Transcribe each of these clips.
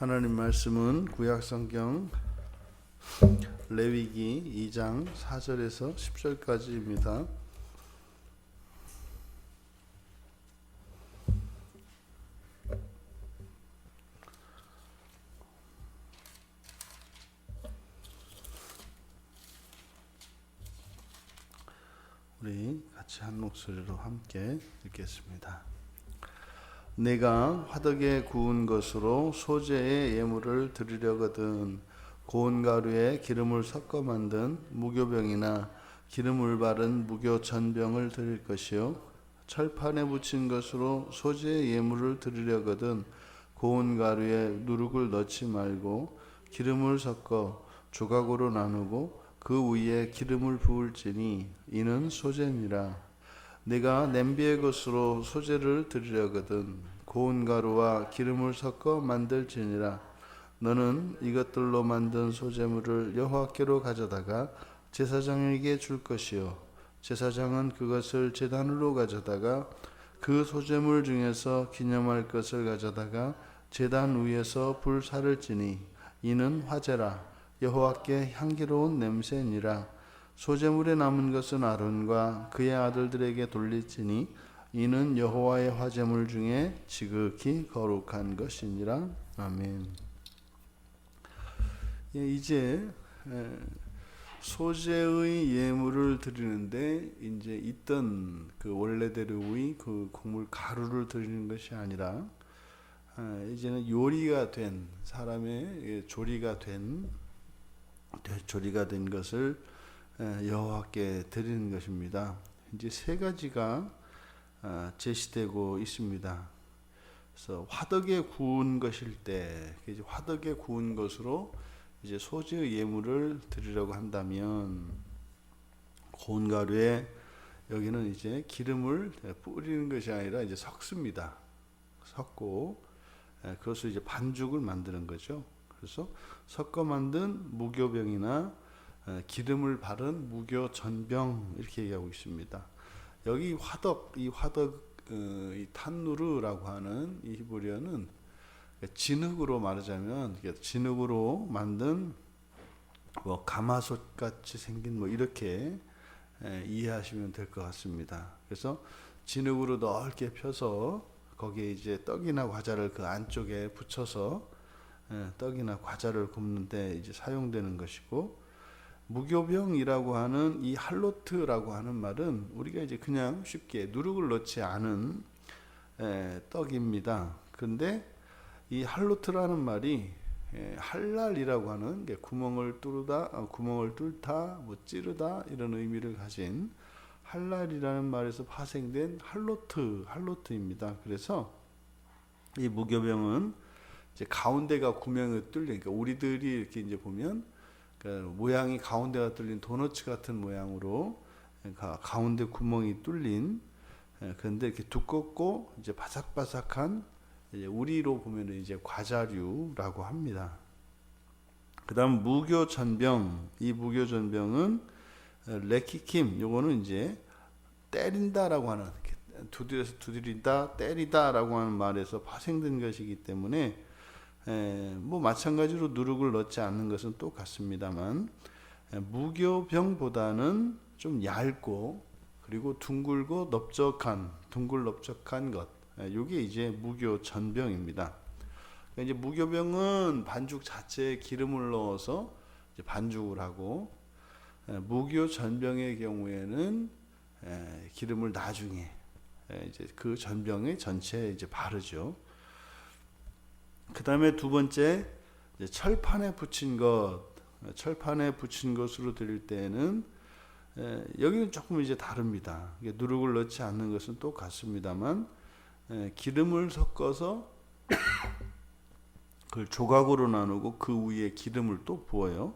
하나님 말씀은 구약 성경 레위기 2장 4절에서 10절까지입니다. 우리 같이 한 목소리로 함께 읽겠습니다. 내가 화덕에 구운 것으로 소재의 예물을 드리려거든. 고운 가루에 기름을 섞어 만든 무교병이나 기름을 바른 무교 전병을 드릴 것이요. 철판에 붙인 것으로 소재의 예물을 드리려거든. 고운 가루에 누룩을 넣지 말고 기름을 섞어 조각으로 나누고 그 위에 기름을 부을지니 이는 소재니라 내가 냄비의 것으로 소재를 드리려거든 고운 가루와 기름을 섞어 만들지니라. 너는 이것들로 만든 소재물을 여호와께로 가져다가 제사장에게 줄 것이요. 제사장은 그것을 제단으로 가져다가 그 소재물 중에서 기념할 것을 가져다가 제단 위에서 불사를 지니 이는 화제라. 여호와께 향기로운 냄새니라 소재물에 남은 것은 아론과 그의 아들들에게 돌릴지니 이는 여호와의 화제물 중에 지극히 거룩한 것이니라 아멘. 예, 이제 에, 소재의 예물을 드리는데 이제 있던 그 원래대로의 그 곡물 가루를 드리는 것이 아니라 아, 이제는 요리가 된 사람의 예, 조리가 된 조리가 된 것을 에, 여호와께 드리는 것입니다. 이제 세 가지가 아, 제시되고 있습니다. 그래서 화덕에 구운 것일 때, 화덕에 구운 것으로 이제 소재의 예물을 드리려고 한다면 고운 가루에 여기는 이제 기름을 뿌리는 것이 아니라 이제 섞습니다. 섞고 에, 그것을 이제 반죽을 만드는 거죠. 그래서 섞어 만든 무교병이나 에, 기름을 바른 무교 전병 이렇게 얘기하고 있습니다. 여기 화덕 이 화덕 어, 이 탄누르라고 하는 이 히브리어는 진흙으로 말하자면 진흙으로 만든 뭐 가마솥 같이 생긴 뭐 이렇게 에, 이해하시면 될 것 같습니다. 그래서 진흙으로 넓게 펴서 거기에 이제 떡이나 과자를 그 안쪽에 붙여서 에, 떡이나 과자를 굽는데 이제 사용되는 것이고 무교병이라고 하는 이 할로트라고 하는 말은 우리가 이제 그냥 쉽게 누룩을 넣지 않은 에, 떡입니다. 근데 이 할로트라는 말이 에, 할랄이라고 하는 게 구멍을 뚫다, 어, 구멍을 뚫다, 뭐 찌르다 이런 의미를 가진 할랄이라는 말에서 파생된 할로트, 할로트입니다. 그래서 이 무교병은 이제 가운데가 구멍이 뚫린, 그러니까 우리들이 이렇게 이제 보면 그 모양이 가운데가 뚫린 도너츠 같은 모양으로 가, 가운데 구멍이 뚫린 예, 그런데 이렇게 두껍고 이제 바삭바삭한 이제 우리로 보면은 이제 과자류라고 합니다. 그다음 무교 전병 이 무교 전병은 레키킴 요거는 이제 때린다라고 하는 두드려서 두드린다 때리다라고 하는 말에서 파생된 것이기 때문에 에, 뭐 마찬가지로 누룩을 넣지 않는 것은 똑같습니다만 에, 무교병보다는 좀 얇고 그리고 둥글고 넓적한 둥글 넓적한 것 이게 이제 무교 전병입니다. 그러니까 이제 무교병은 반죽 자체에 기름을 넣어서 이제 반죽을 하고 에, 무교 전병의 경우에는 에, 기름을 나중에 에, 이제 그 전병의 전체에 이제 바르죠. 그 다음에 두 번째 철판에 붙인 것, 철판에 붙인 것으로 드릴 때는 에, 여기는 조금 이제 다릅니다. 누룩을 넣지 않는 것은 똑같습니다만 에, 기름을 섞어서 그걸 조각으로 나누고 그 위에 기름을 또 부어요.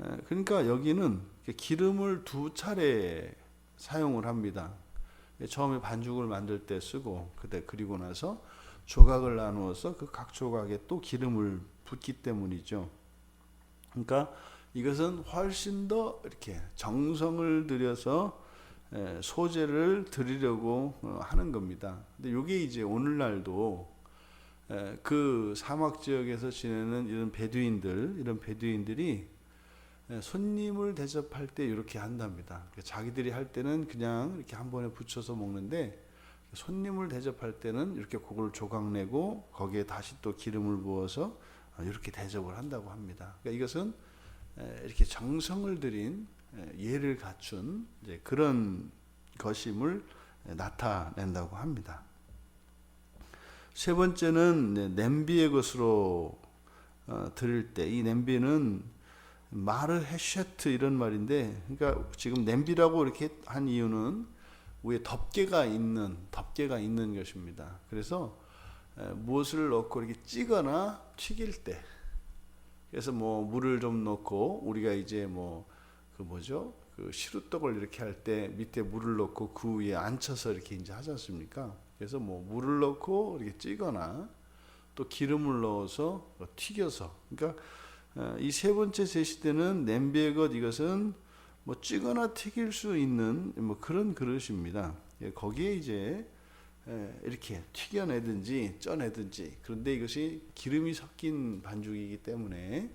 에, 그러니까 여기는 기름을 두 차례 사용을 합니다. 처음에 반죽을 만들 때 쓰고 그때 그리고 나서 조각을 나누어서 그 각 조각에 또 기름을 붓기 때문이죠. 그러니까 이것은 훨씬 더 이렇게 정성을 들여서 소재를 드리려고 어, 하는 겁니다. 근데 이게 이제 오늘날도 에, 그 사막 지역에서 지내는 이런 베두인들, 이런 베두인들이 에, 손님을 대접할 때 이렇게 한답니다. 그러니까 자기들이 할 때는 그냥 이렇게 한 번에 붙여서 먹는데 손님을 대접할 때는 이렇게 그걸 조각내고 거기에 다시 또 기름을 부어서 어, 이렇게 대접을 한다고 합니다. 그러니까 이것은 에, 이렇게 정성을 들인 에, 예를 갖춘 그런 것임을 에, 나타낸다고 합니다. 세 번째는 네, 냄비의 것으로 어, 드릴 때 이 냄비는 마르 헤셰트 이런 말인데 그러니까 지금 냄비라고 이렇게 한 이유는 위에 덮개가 있는 덮개가 있는 것입니다. 그래서 에, 무엇을 넣고 이렇게 찌거나 튀길 때 그래서 뭐 물을 좀 넣고 우리가 이제 뭐 그 뭐죠? 그 시루떡을 이렇게 할 때 밑에 물을 넣고 그 위에 앉혀서 이렇게 이제 하지 않습니까? 그래서 뭐 물을 넣고 이렇게 찌거나 또 기름을 넣어서 튀겨서 그러니까 이 세 번째 제시되는 냄비의 것 이것은 뭐 찌거나 튀길 수 있는 뭐 그런 그릇입니다. 예, 거기에 이제 에, 이렇게 튀겨내든지 쪄내든지 그런데 이것이 기름이 섞인 반죽이기 때문에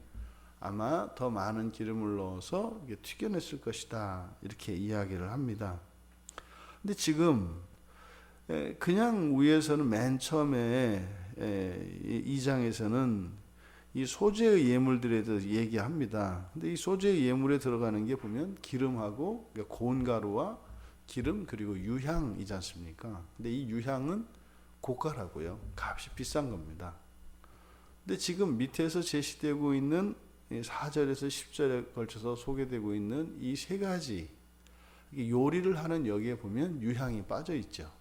아마 더 많은 기름을 넣어서 튀겨냈을 것이다 이렇게 이야기를 합니다. 근데 지금 에, 그냥 위에서는 맨 처음에 이 장에서는 이 소재의 예물들에 대해서 얘기합니다. 근데 이 소재의 예물에 들어가는 게 보면 기름하고 그러니까 고운 가루와 기름 그리고 유향이지 않습니까? 근데 이 유향은 고가라고요. 값이 비싼 겁니다. 근데 지금 밑에서 제시되고 있는 4절에서 10절에 걸쳐서 소개되고 있는 이 세 가지 요리를 하는 여기에 보면 유향이 빠져 있죠.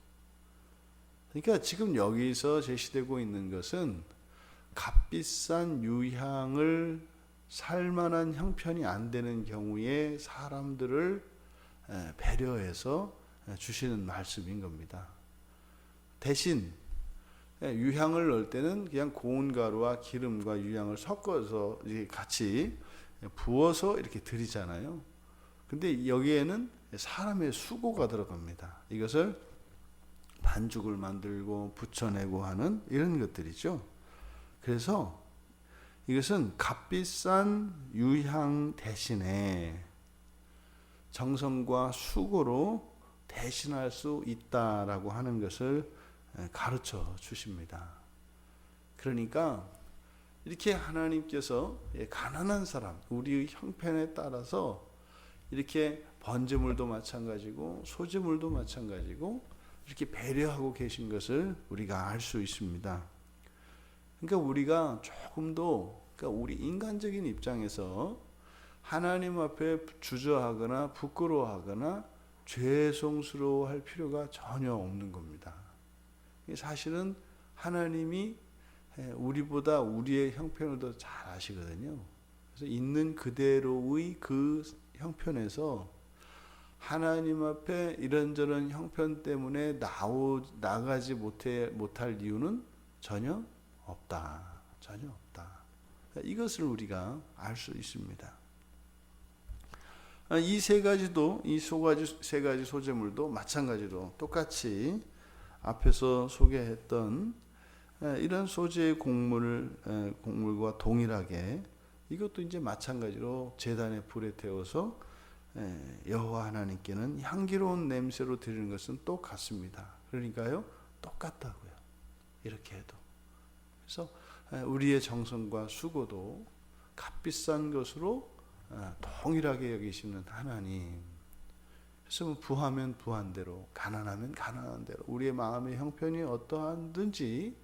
그러니까 지금 여기서 제시되고 있는 것은 값비싼 유향을 살만한 형편이 안 되는 경우에 사람들을 에, 배려해서 에, 주시는 말씀인 겁니다. 대신 에, 유향을 넣을 때는 그냥 고운 가루와 기름과 유향을 섞어서 같이 부어서 이렇게 드리잖아요. 근데 여기에는 사람의 수고가 들어갑니다. 이것을 반죽을 만들고 붙여내고 하는 이런 것들이죠. 그래서 이것은 값비싼 유향 대신에 정성과 수고로 대신할 수 있다라고 하는 것을 가르쳐 주십니다. 그러니까 이렇게 하나님께서 가난한 사람, 우리의 형편에 따라서 이렇게 번제물도 마찬가지고 소제물도 마찬가지고 이렇게 배려하고 계신 것을 우리가 알 수 있습니다. 그러니까 우리가 조금 더 그러니까 우리 인간적인 입장에서 하나님 앞에 주저하거나 부끄러워하거나 죄송스러워할 필요가 전혀 없는 겁니다. 사실은 하나님이 우리보다 우리의 형편을 더 잘 아시거든요. 그래서 있는 그대로의 그 형편에서 하나님 앞에 이런저런 형편 때문에 나오 나가지 못해 못할 이유는 전혀 없다. 전혀 없다. 이것을 우리가 알 수 있습니다. 이 세 가지도 이 소가지 세 가지 소재물도 마찬가지로 똑같이 앞에서 소개했던 이런 소재의 곡물을 곡물과 동일하게 이것도 이제 마찬가지로 제단의 불에 태워서 여호와 하나님께는 향기로운 냄새로 드리는 것은 똑같습니다. 그러니까요 똑같다고요. 이렇게 해도 그래서 우리의 정성과 수고도 값비싼 것으로 동일하게 여기시는 하나님. 그래서 뭐 부하면 부한 대로, 가난하면 가난한 대로, 우리의 마음의 형편이 어떠한든지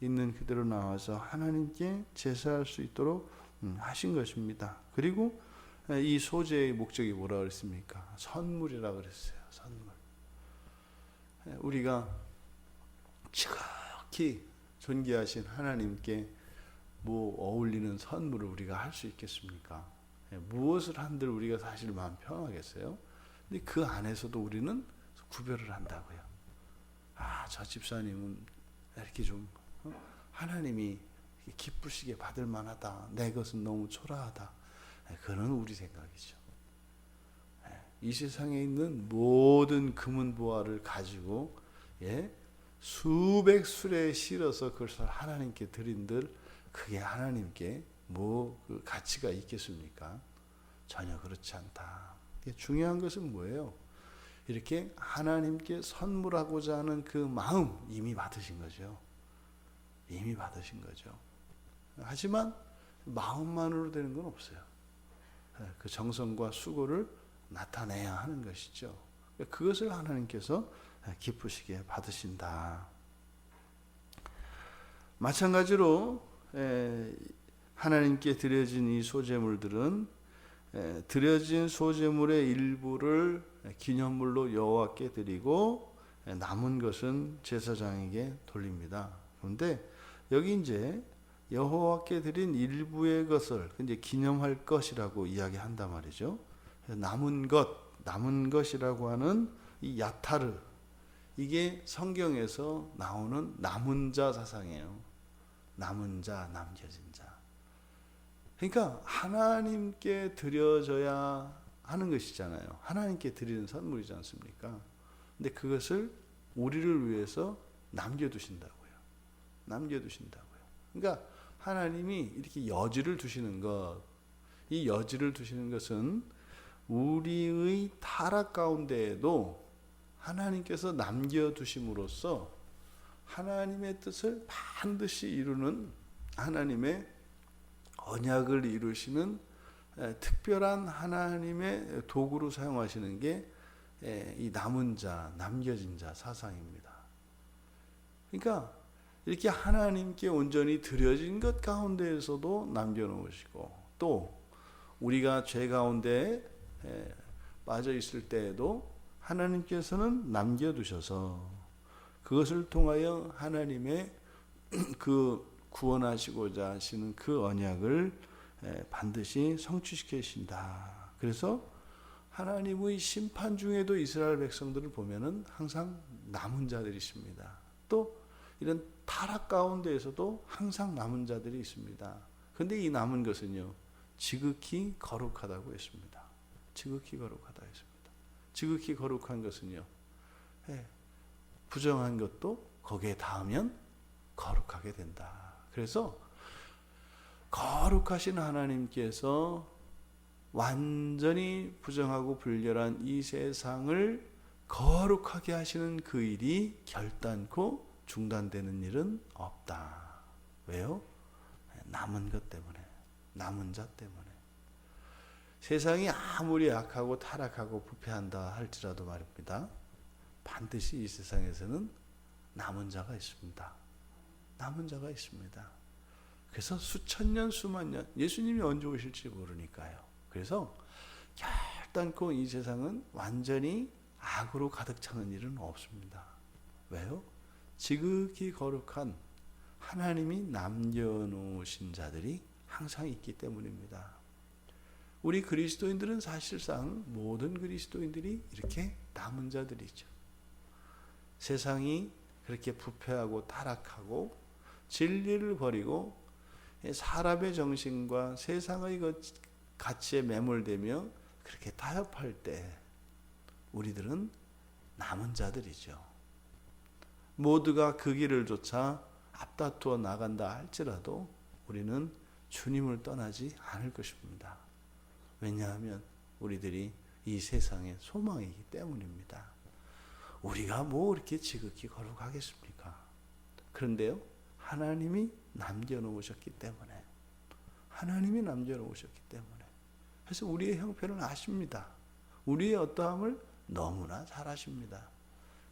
있는 그대로 나와서 하나님께 제사할 수 있도록 음, 하신 것입니다. 그리고 이 소재의 목적이 뭐라 그랬습니까? 선물이라 그랬어요. 선물. 우리가 지극히 존귀하신 하나님께 뭐 어울리는 선물을 우리가 할 수 있겠습니까? 무엇을 한들 우리가 사실 마음 편하겠어요? 근데 그 안에서도 우리는 구별을 한다고요. 아, 저 집사님은 이렇게 좀 어? 하나님이 기쁘시게 받을 만하다. 내 것은 너무 초라하다. 그는 우리 생각이죠. 이 세상에 있는 모든 금은 보화를 가지고 예, 수백 수레에 실어서 그것을 하나님께 드린들 그게 하나님께 뭐 그 가치가 있겠습니까? 전혀 그렇지 않다. 중요한 것은 뭐예요? 이렇게 하나님께 선물하고자 하는 그 마음 이미 받으신 거죠. 이미 받으신 거죠. 하지만 마음만으로 되는 건 없어요. 그 정성과 수고를 나타내야 하는 것이죠. 그것을 하나님께서 기쁘시게 받으신다. 마찬가지로 하나님께 드려진 이 소재물들은 드려진 소재물의 일부를 기념물로 여호와께 드리고 남은 것은 제사장에게 돌립니다. 그런데 여기 이제 여호와께 드린 일부의 것을 이제 기념할 것이라고 이야기한단 말이죠. 남은 것, 남은 것이라고 하는 이 야타르 이게 성경에서 나오는 남은 자 사상이에요. 남은 자, 남겨진 자. 그러니까 하나님께 드려져야 하는 것이잖아요. 하나님께 드리는 선물이지 않습니까? 근데 그것을 우리를 위해서 남겨두신다고요. 남겨두신다고요. 그러니까 하나님이 이렇게 여지를 두시는 것, 이 여지를 두시는 것은 우리의 타락 가운데에도 하나님께서 남겨두심으로써 하나님의 뜻을 반드시 이루는 하나님의 언약을 이루시는 특별한 하나님의 도구로 사용하시는 게 이 남은 자, 남겨진 자 사상입니다. 그러니까 이렇게 하나님께 온전히 드려진 것 가운데에서도 남겨놓으시고 또 우리가 죄 가운데 빠져 있을 때에도 하나님께서는 남겨두셔서 그것을 통하여 하나님의 그 구원하시고자 하시는 그 언약을 반드시 성취시키신다. 그래서 하나님의 심판 중에도 이스라엘 백성들을 보면은 항상 남은 자들이 있습니다. 또 이런 타락 가운데에서도 항상 남은 자들이 있습니다. 근데 이 남은 것은요, 지극히 거룩하다고 했습니다. 지극히 거룩하다 했습니다. 지극히 거룩한 것은요, 예, 부정한 것도 거기에 닿으면 거룩하게 된다. 그래서 거룩하신 하나님께서 완전히 부정하고 불결한 이 세상을 거룩하게 하시는 그 일이 결단코 중단되는 일은 없다. 왜요? 남은 것 때문에. 남은 자 때문에. 세상이 아무리 악하고 타락하고 부패한다 할지라도 말입니다. 반드시 이 세상에서는 남은 자가 있습니다. 남은 자가 있습니다. 그래서 수천 년, 수만 년, 예수님이 언제 오실지 모르니까요. 그래서 결단코 이 세상은 완전히 악으로 가득 차는 일은 없습니다. 왜요? 지극히 거룩한 하나님이 남겨놓으신 자들이 항상 있기 때문입니다. 우리 그리스도인들은 사실상 모든 그리스도인들이 이렇게 남은 자들이죠. 세상이 그렇게 부패하고 타락하고 진리를 버리고 사람의 정신과 세상의 그 가치에 매몰되며 그렇게 타협할 때 우리들은 남은 자들이죠. 모두가 그 길을 쫓아 앞다투어 나간다 할지라도 우리는 주님을 떠나지 않을 것입니다. 왜냐하면 우리들이 이 세상의 소망이기 때문입니다. 우리가 뭐 이렇게 지극히 거룩하겠습니까? 그런데요, 하나님이 남겨놓으셨기 때문에, 하나님이 남겨놓으셨기 때문에, 그래서 우리의 형편을 아십니다. 우리의 어떠함을 너무나 잘 아십니다.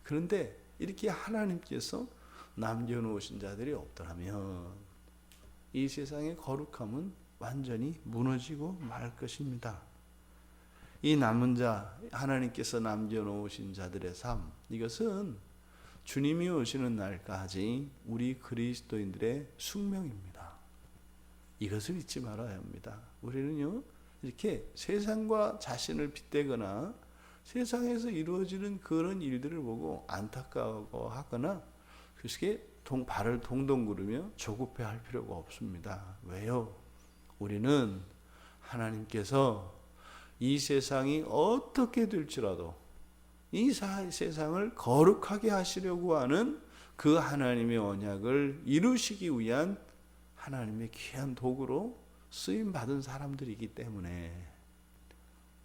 그런데 이렇게 하나님께서 남겨놓으신 자들이 없더라면 이 세상의 거룩함은 완전히 무너지고 말 것입니다. 이 남은 자, 하나님께서 남겨놓으신 자들의 삶, 이것은 주님이 오시는 날까지 우리 그리스도인들의 숙명입니다. 이것을 잊지 말아야 합니다. 우리는요, 이렇게 세상과 자신을 빗대거나 세상에서 이루어지는 그런 일들을 보고 안타까워하거나 동, 발을 동동 구르며 조급해 할 필요가 없습니다. 왜요? 우리는 하나님께서 이 세상이 어떻게 될지라도 이 세상을 거룩하게 하시려고 하는 그 하나님의 언약을 이루시기 위한 하나님의 귀한 도구로 쓰임 받은 사람들이기 때문에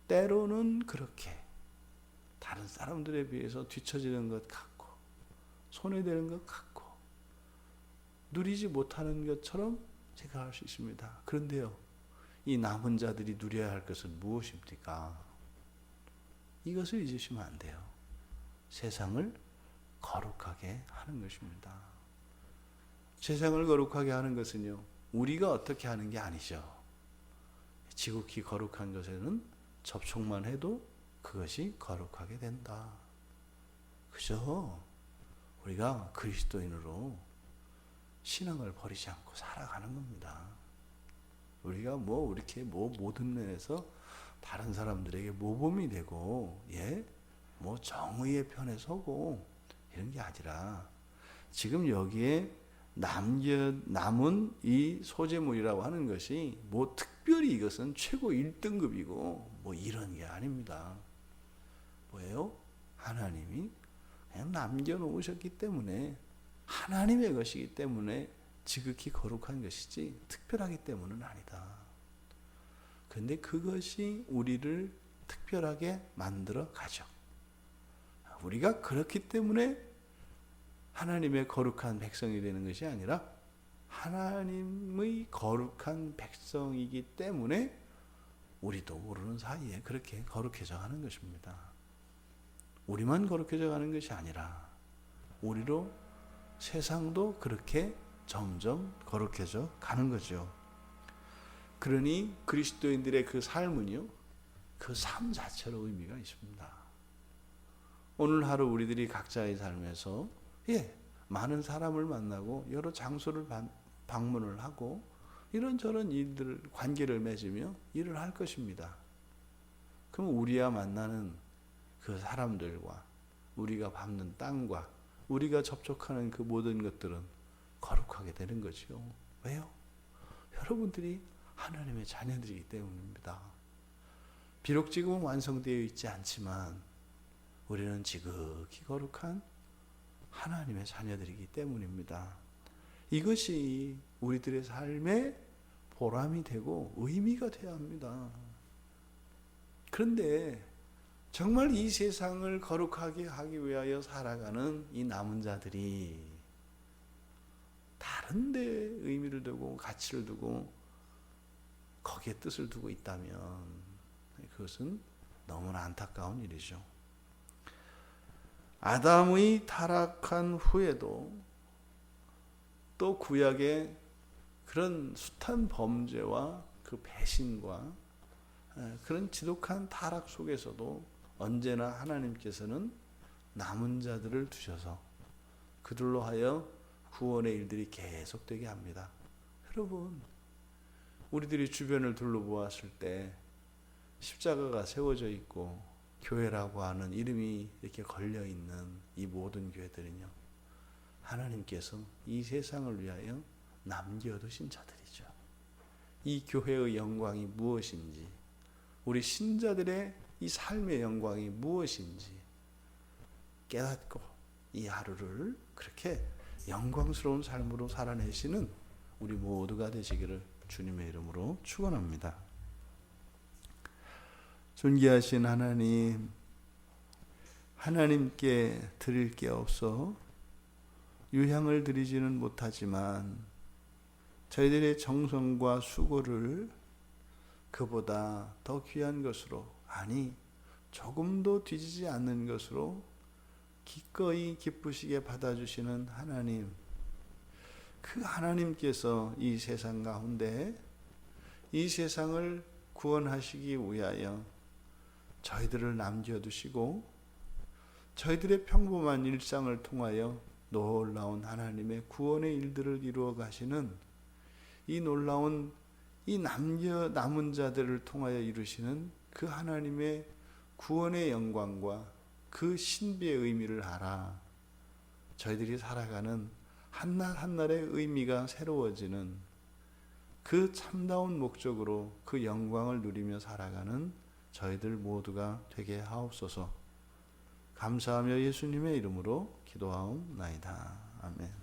때로는 그렇게 다른 사람들에 비해서 뒤처지는 것 같고 손해되는 것 같고 누리지 못하는 것처럼 생각할 수 있습니다. 그런데요, 이 남은 자들이 누려야 할 것은 무엇입니까? 이것을 잊으시면 안 돼요. 세상을 거룩하게 하는 것입니다. 세상을 거룩하게 하는 것은요, 우리가 어떻게 하는 게 아니죠. 지극히 거룩한 것에는 접촉만 해도 그것이 거룩하게 된다. 그죠? 우리가 그리스도인으로 신앙을 버리지 않고 살아가는 겁니다. 우리가 뭐 이렇게 뭐 모든 면에서 다른 사람들에게 모범이 되고 예? 뭐 정의의 편에 서고 이런 게 아니라 지금 여기에 남겨 남은 이 소재물이라고 하는 것이 뭐 특별히 이것은 최고 1등급이고 뭐 이런 게 아닙니다. 뭐예요? 하나님이 그냥 남겨 놓으셨기 때문에 하나님의 것이기 때문에 지극히 거룩한 것이지 특별하기 때문은 아니다. 그런데 그것이 우리를 특별하게 만들어 가죠. 우리가 그렇기 때문에 하나님의 거룩한 백성이 되는 것이 아니라 하나님의 거룩한 백성이기 때문에 우리도 모르는 사이에 그렇게 거룩해져 가는 것입니다. 우리만 거룩해져 가는 것이 아니라 우리로 세상도 그렇게 점점 거룩해져 가는 거죠. 그러니 그리스도인들의 그 삶은요, 그 삶 자체로 의미가 있습니다. 오늘 하루 우리들이 각자의 삶에서 예, 많은 사람을 만나고 여러 장소를 방문을 하고 이런저런 일들 관계를 맺으며 일을 할 것입니다. 그럼 우리야 만나는 그 사람들과 우리가 밟는 땅과 우리가 접촉하는 그 모든 것들은 거룩하게 되는 거죠. 왜요? 여러분들이 하나님의 자녀들이기 때문입니다. 비록 지금은 완성되어 있지 않지만 우리는 지극히 거룩한 하나님의 자녀들이기 때문입니다. 이것이 우리들의 삶의 보람이 되고 의미가 되어야 합니다. 그런데 정말 이 세상을 거룩하게 하기 위하여 살아가는 이 남은 자들이 다른 데 의미를 두고 가치를 두고 거기에 뜻을 두고 있다면 그것은 너무나 안타까운 일이죠. 아담의 타락한 후에도 또 구약의 그런 숱한 범죄와 그 배신과 그런 지독한 타락 속에서도 언제나 하나님께서는 남은 자들을 두셔서 그들로 하여 구원의 일들이 계속되게 합니다. 여러분, 우리들이 주변을 둘러보았을 때 십자가가 세워져 있고 교회라고 하는 이름이 이렇게 걸려 있는 이 모든 교회들은요. 하나님께서 이 세상을 위하여 남겨두신 자들이죠. 이 교회의 영광이 무엇인지, 우리 신자들의 이 삶의 영광이 무엇인지 깨닫고 이 하루를 그렇게 영광스러운 삶으로 살아내시는 우리 모두가 되시기를 주님의 이름으로 축원합니다. 존귀하신 하나님, 하나님께 드릴 게 없어 유향을 드리지는 못하지만 저희들의 정성과 수고를 그보다 더 귀한 것으로 아니 조금도 뒤지지 않는 것으로 기꺼이 기쁘시게 받아주시는 하나님. 그 하나님께서 이 세상 가운데 이 세상을 구원하시기 위하여 저희들을 남겨두시고 저희들의 평범한 일상을 통하여 놀라운 하나님의 구원의 일들을 이루어 가시는 이 놀라운 이 남겨 남은 자들을 통하여 이루시는 그 하나님의 구원의 영광과 그 신비의 의미를 알아 저희들이 살아가는 한날 한날의 의미가 새로워지는 그 참다운 목적으로 그 영광을 누리며 살아가는 저희들 모두가 되게 하옵소서. 감사하며 예수님의 이름으로 기도하옵나이다. 아멘.